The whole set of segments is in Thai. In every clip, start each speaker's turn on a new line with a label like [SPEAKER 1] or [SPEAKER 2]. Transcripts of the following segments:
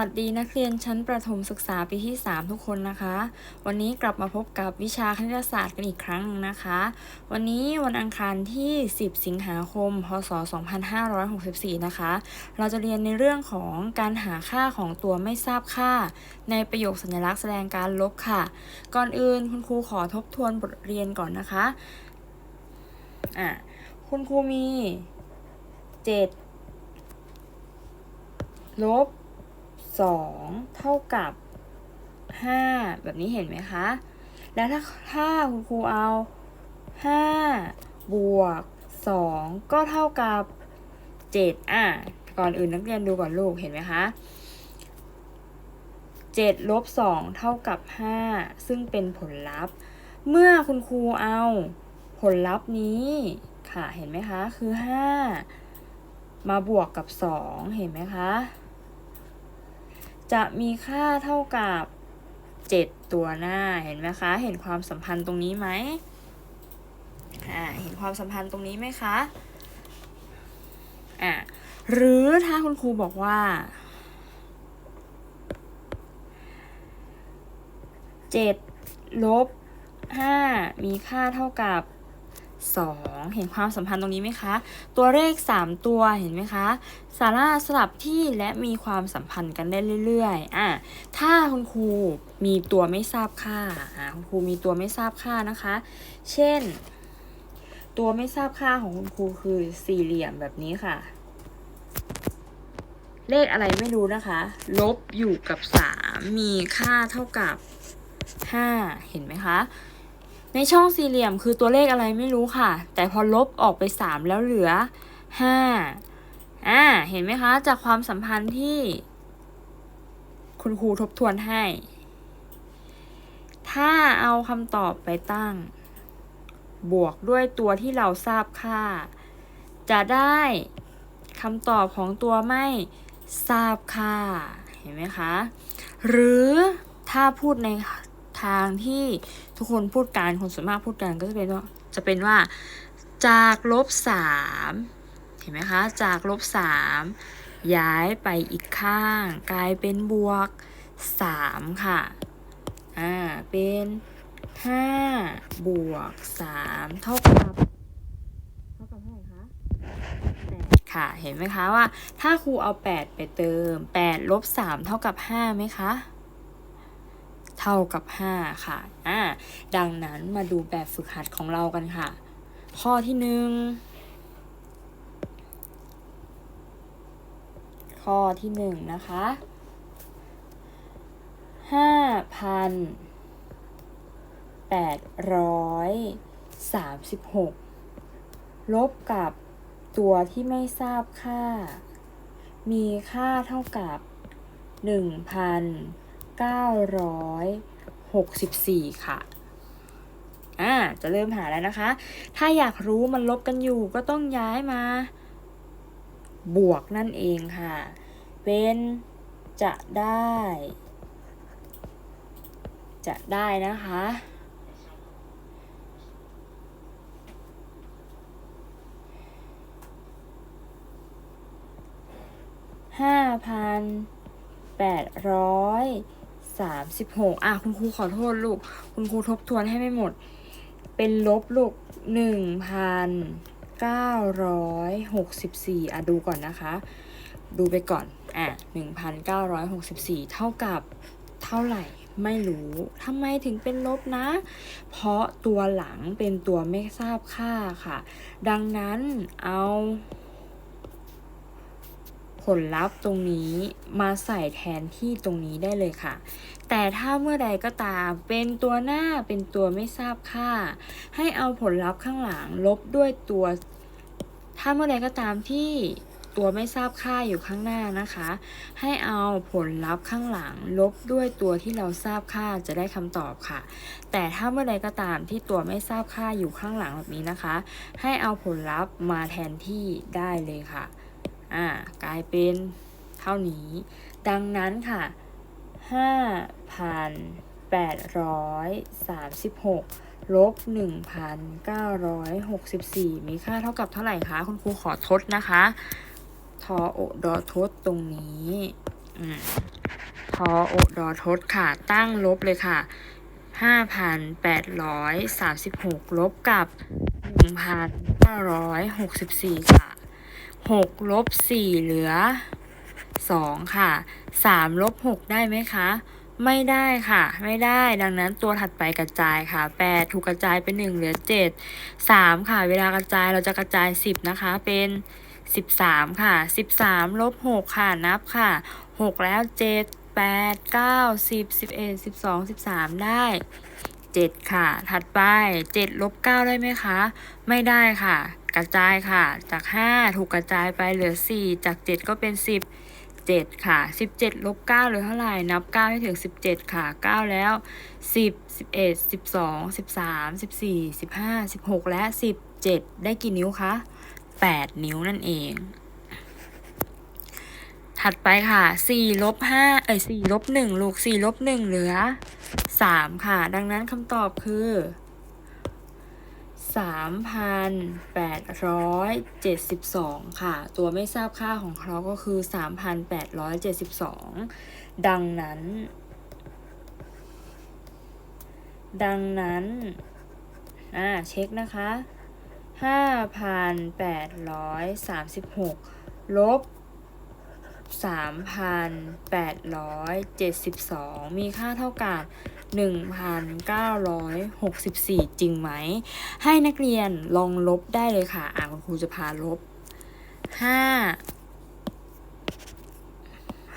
[SPEAKER 1] วัสดีนักเรียนชั้นประถมศึกษาปีที่ 3 ทุกคนนะคะ วันนี้กลับมาพบกับวิชาคณิตศาสตร์กันอีกครั้งหนึ่งนะคะ วันนี้วันอังคารที่ 10 สิงหาคม พศ 2564 นะคะ เราจะเรียนในเรื่องของการหาค่าของตัวไม่ทราบค่า ในประโยคสัญลักษณ์แสดงการลบค่ะ ก่อนอื่นคุณครูขอทบทวนบทเรียนก่อนนะคะอะคุณครูมี 7 ลบ 2 เท่ากับ 5 แบบนี้เห็นไหมคะ แล้วถ้าถ้าคุณครูเอา 5 บวก 2 ก็เท่ากับ 7 อะ ก่อนอื่นนักเรียนดูก่อนลูกเห็นไหมคะ7ลบ2เท่ากับ 5 ซึ่งเป็นผลลัพธ์ เมื่อคุณครูเอาผลลัพธ์นี้ค่ะเห็นไหมคะ คือ 5 มาบวกกับ 2 เห็นไหมคะ จะมีค่าเท่ากับ 7 ตัวหน้าเห็นไหมคะ เห็นความสัมพันธ์ตรงนี้ไหมอ่าเห็นความสัมพันธ์ตรงนี้ไหมคะอ่าหรือถ้าคุณครูบอกว่า7ลบ5มีค่าเท่ากับ 2 เห็นความสัมพันธ์ตรงนี้ไหมคะ ตัวเลข 3 ตัวเห็นไหมคะ สารถสลับที่และมีความสัมพันธ์กันได้เรื่อยๆอะถ้าคุณครูมีตัวไม่ทราบค่าอะคุณครูมีตัวไม่ทราบค่านะคะ เช่น ตัวไม่ทราบค่าของคุณครูคือสี่เหลี่ยมแบบนี้ค่ะ เลขอะไรไม่รู้นะคะ ลบอยู่กับ 3 มีค่าเท่ากับ 5 เห็นไหมคะ ในช่องสี่เหลี่ยมคือตัวเลขอะไรไม่รู้ค่ะ แต่พอลบออกไป 3 แล้วเหลือ 5 อ่า เห็นไหมคะ จากความสัมพันธ์ที่ คุณครูทบทวนให้ ถ้าเอาคำตอบไปตั้ง บวกด้วยตัวที่เราทราบค่า จะได้คำตอบของตัวไม่ทราบค่า เห็นไหมคะ หรือถ้าพูดใน ทางที่ทุกคนพูดกันคนส่วนมากพูดกันก็จะเป็นว่าจะเป็นว่าจากลบสามเห็นไหมคะ จากลบสามย้ายไปอีกข้าง กลายเป็นบวกสามค่ะ อ่า เป็นห้าบวกสามเท่ากับเท่ากับเท่าไหร่คะแปดค่ะ เห็นไหมคะว่า ถ้าครูเอาแปดไปเติมแปดลบสามเท่ากับห้าไหมคะ เท่ากับ 5 ค่ะอ่าดังนั้นมาดูแบบฝึกหัดของเรากันค่ะ ข้อที่หนึ่งข้อที่หนึ่งนะคะห้าพันแปดร้อยสามสิบหกลบกับตัวที่ไม่ทราบค่า มีค่าเท่ากับหนึ่งพัน 964 ค่ะอ่าจะเริ่มหาแล้วนะคะ ถ้าอยากรู้มันลบกันอยู่ก็ต้องย้ายมา บวกนั่นเองค่ะ เป็นจะได้ จะได้นะคะ ห้าพันแปดร้อย สามสิบหกอะคุณครูขอโทษลูก คุณครูทบทวนให้ไม่หมด เป็นลบลูกหนึ่งพันเก้าร้อยหกสิบสี่อะดูก่อนนะคะ ดูไปก่อน อะหนึ่งพันเก้าร้อยหกสิบสี่เท่ากับเท่าไหร่ไม่รู้ทำไมถึงเป็นลบนะ เพราะตัวหลังเป็นตัวไม่ทราบค่าค่ะ ดังนั้นเอา ผลลัพธ์ตรงนี้มาใส่แทนที่ตรงนี้ได้เลยค่ะ แต่ถ้าเมื่อใดก็ตามเป็นตัวหน้าเป็นตัวไม่ทราบค่า ให้เอาผลลัพธ์ข้างหลังลบด้วยตัว ถ้าเมื่อใดก็ตามที่ตัวไม่ทราบค่าอยู่ข้างหน้านะคะ ให้เอาผลลัพธ์ข้างหลังลบด้วยตัวที่เราทราบค่าจะได้คำตอบค่ะ แต่ถ้าเมื่อใดก็ตามที่ตัวไม่ทราบค่าอยู่ข้างหลังแบบนี้นะคะ ให้เอาผลลัพธ์มาแทนที่ได้เลยค่ะ อ่ากลายเป็นเท่านี้ ดังนั้นค่ะ 5,836 ลบ 1,964 มีค่าเท่ากับเท่าไหร่คะ คุณครูขอทดนะคะ ทอโอดอทดตรงนี้ทอโอดอทดค่ะ ตั้งลบเลยค่ะ5,836 ลบกับ 1,964 ค่ะ 6ลบ4เหลือ 2 ค่ะ3ลบ6ได้ไหมคะ ไม่ได้ค่ะ ไม่ได้ ดังนั้นตัวถัดไปกระจายค่ะ 8 ถูกกระจายเป็น 1 เหลือ 7 3 ค่ะ เวลากระจายเราจะกระจาย 10 นะคะ เป็น 13 ค่ะ 13ลบ6ค่ะ นับค่ะ 6 แล้ว 7 8 9 10 11 12 13 ได้ 7 ค่ะ ถัดไป7ลบ9ได้ไหมคะ ไม่ได้ค่ะ กระจายค่ะ จาก 5 ถูกกระจายไปเหลือ 4 จาก 7 ก็เป็น 10 7 ค่ะ 17ลบ9เหลือเท่าไหร่ นับ9ให้ถึง 17 ค่ะ 9 แล้ว 10 11 12 13 14 15 16 และ 17 ได้กี่นิ้วคะ 8 นิ้วนั่นเอง ถัดไปค่ะ4ลบ5เอ้ย4ลบ1ลูก4ลบ1เหลือ 3 ค่ะ ดังนั้นคำตอบคือ3,872 ค่ะ ตัวไม่ทราบค่าของเขาก็คือ 3,872 ดังนั้น ดังนั้น อ่า เช็คนะคะ 5,836 ลบ 3,872 มีค่าเท่ากับ 1,964 จริงไหม ให้นักเรียนลองลบได้เลยค่ะ อ่าคุณครูจะพาลบ 5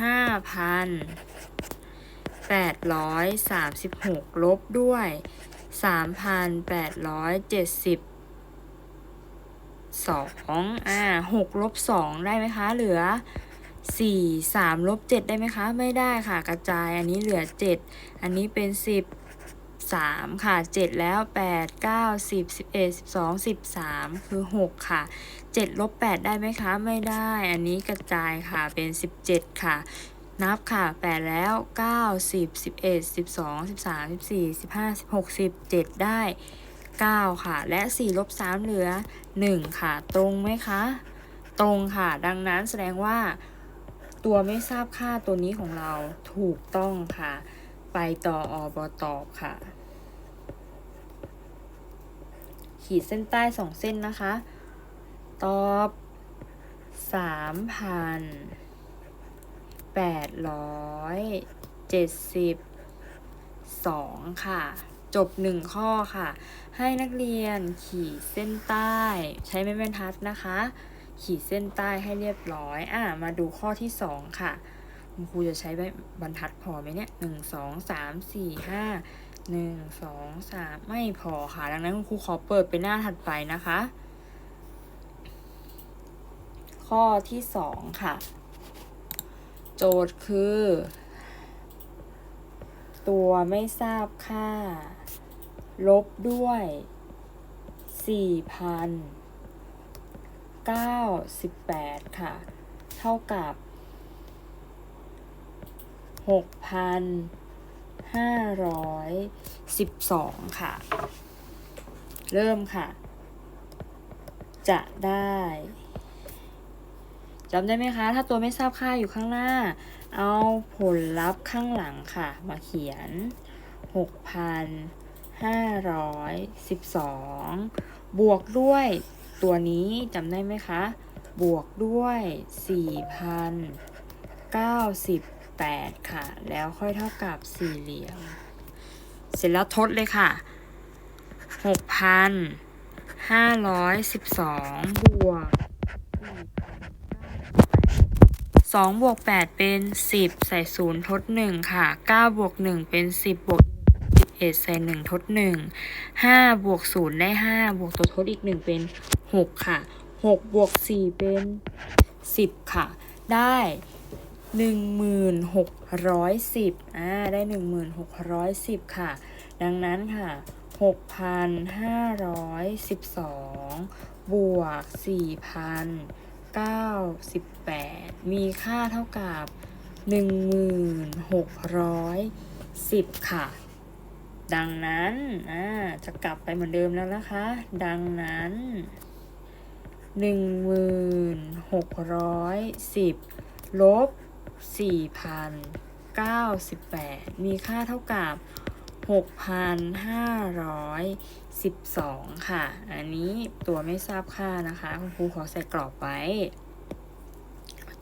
[SPEAKER 1] 5,836 ลบด้วย 3,870สองอ่าหกลบสองได้ไหมคะ เหลือ สี่สามลบเจ็ดได้ไหมคะ ไม่ได้ค่ะกระจายอันนี้เหลือเจ็ดอันนี้เป็นสิบสามค่ะเจ็ดแล้วแปดเก้าสิบสิบเอ็ดสิบสองสิบสามคือหกค่ะเจ็ดลบแปดได้ไหมคะ ไม่ได้ อันนี้กระจายค่ะเป็นสิบเจ็ดค่ะ นับค่ะแปดแล้วเก้าสิบสิบเอ็ดสิบสองสิบสามสิบสี่สิบห้าสิบหกสิบเจ็ดได้9ค่ะ และ4ลบ3เหลือ1ค่ะ ตรงไหมคะ ตรงค่ะ ดังนั้นแสดงว่า ตัวไม่ทราบค่าตัวนี้ของเราถูกต้องค่ะ ไปต่ออบตอบค่ะ ขีดเส้นใต้2เส้นนะคะ ตอบ3,872ค่ะ จบ1ข้อค่ะ ให้นักเรียนขีดเส้นใต้ ใช้ไม้บรรทัดนะคะ ขีดเส้นใต้ให้เรียบร้อย อะมาดูข้อที่ 2 ค่ะ คุณครูจะใช้บรรทัดพอไหมเนี่ยหนึ่งสองสามสี่ห้าหนึ่งสองสามไม่พอค่ะ ดังนั้นคุณครูขอเปิดไปหน้าถัดไปนะคะ ข้อที่สองค่ะ โจทย์คือ ตัวไม่ทราบค่า ลบด้วยสี่พัน เก้าสิบแปดค่ะ เท่ากับหกพันห้าร้อยสิบสองค่ะ เริ่มค่ะ จะได้จำได้ไหมคะ ถ้าตัวไม่ทราบค่าอยู่ข้างหน้า เอาผลลัพธ์ข้างหลังค่ะ มาเขียน 6,512 บวกด้วย ตัวนี้จำได้ไหมคะ บวกด้วย 4,098 ค่ะ แล้วค่อยเท่ากับสี่เหลี่ยม เสร็จแล้วทดเลยค่ะ 6,512 บวกสองบวกแปดเป็นสิบใส่ศูนย์ทดหนึ่งค่ะเก้าบวกหนึ่งเป็นสิบบวกสิบเอ็ดใส่หนึ่งทดหนึ่งห้าบวกศูนย์ได้ห้าบวกตัวทดอีกหนึ่งเป็น หกค่ะหกบวกสี่เป็นสิบค่ะ ได้หนึ่งหมื่นหกร้อยสิบอ่าได้หนึ่งหมื่นหกร้อยสิบค่ะ ดังนั้นค่ะหกพันห้าร้อยสิบสองบวกสี่พัน98 มีค่าเท่ากับ 1610 ค่ะดังนั้น อ่า จะกลับไปเหมือนเดิมแล้วนะคะ ดังนั้น 1610ลบ4,000 98มีค่าเท่ากับ6,512ค่ะ อันนี้ตัวไม่ทราบค่านะคะ คุณครูขอใส่กรอบไว้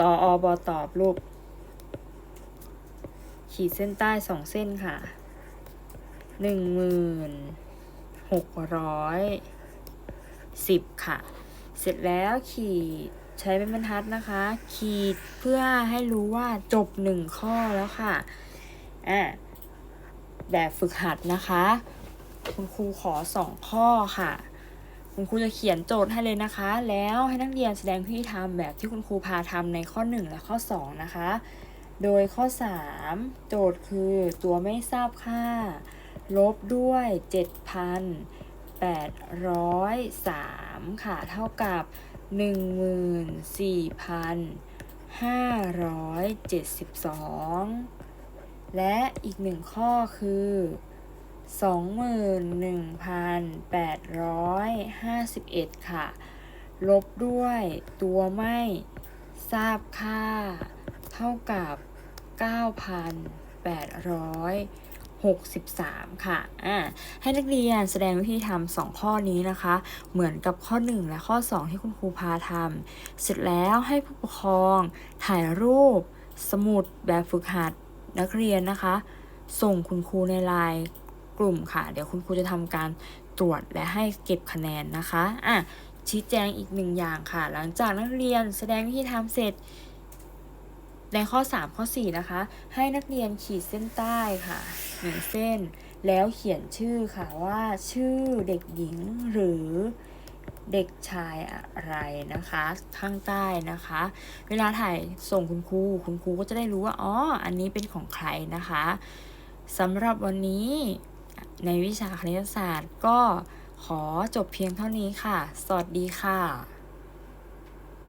[SPEAKER 1] ต่ออบอตอบรูป ขีดเส้นใต้สองเส้นค่ะหนึ่งหมื่นหกร้อยสิบค่ะ เสร็จแล้วขีดใช้เป็นบรรทัดนะคะ ขีดเพื่อให้รู้ว่าจบหนึ่งข้อแล้วค่ะอะแบบฝึกหัดนะคะ คุณครูขอสองข้อค่ะ คุณครูจะเขียนโจทย์ให้เลยนะคะ แล้วให้นักเรียนแสดงพิธีทำแบบที่คุณครูพาทำในข้อ 1 และข้อ 2 นะคะ โดยข้อ 3 โจทย์คือตัวไม่ทราบค่า ลบด้วย 803 ค่ะ เท่ากับ 14,572 และอีกหนึ่งข้อคือ 21,851 ค่ะ ลบด้วยตัวไม่ทราบค่า เท่ากับ 9,800 63 ค่ะ อ่า ให้นักเรียนแสดงวิธีทำสองข้อนี้นะคะ เหมือนกับข้อ 1 และข้อ 2 ที่คุณครูพาทำ เสร็จแล้วให้ผู้ปกครอง ถ่ายรูป สมุดแบบฝึกหัดนักเรียนนะคะ ส่งคุณครูในไลน์กลุ่มค่ะ เดี๋ยวคุณครูจะทำการตรวจและให้เก็บคะแนนนะคะ อะ ชี้แจงอีกหนึ่งอย่างค่ะ หลังจากนักเรียนแสดงวิธีทำเสร็จ ในข้อ 3 ข้อ 4 นะคะ ให้นักเรียนขีดเส้นใต้ค่ะหนึ่งเส้น แล้วเขียนชื่อค่ะว่าชื่อเด็กหญิงหรือเด็กชายอะไรนะคะ ข้างใต้นะคะ เวลาถ่ายส่งคุณครูคุณครูก็จะได้รู้ว่าอ๋ออันนี้เป็นของใครนะคะสำหรับวันนี้ในวิชาคณิตศาสตร์ก็ขอจบเพียงเท่านี้ค่ะ สวัสดีค่ะ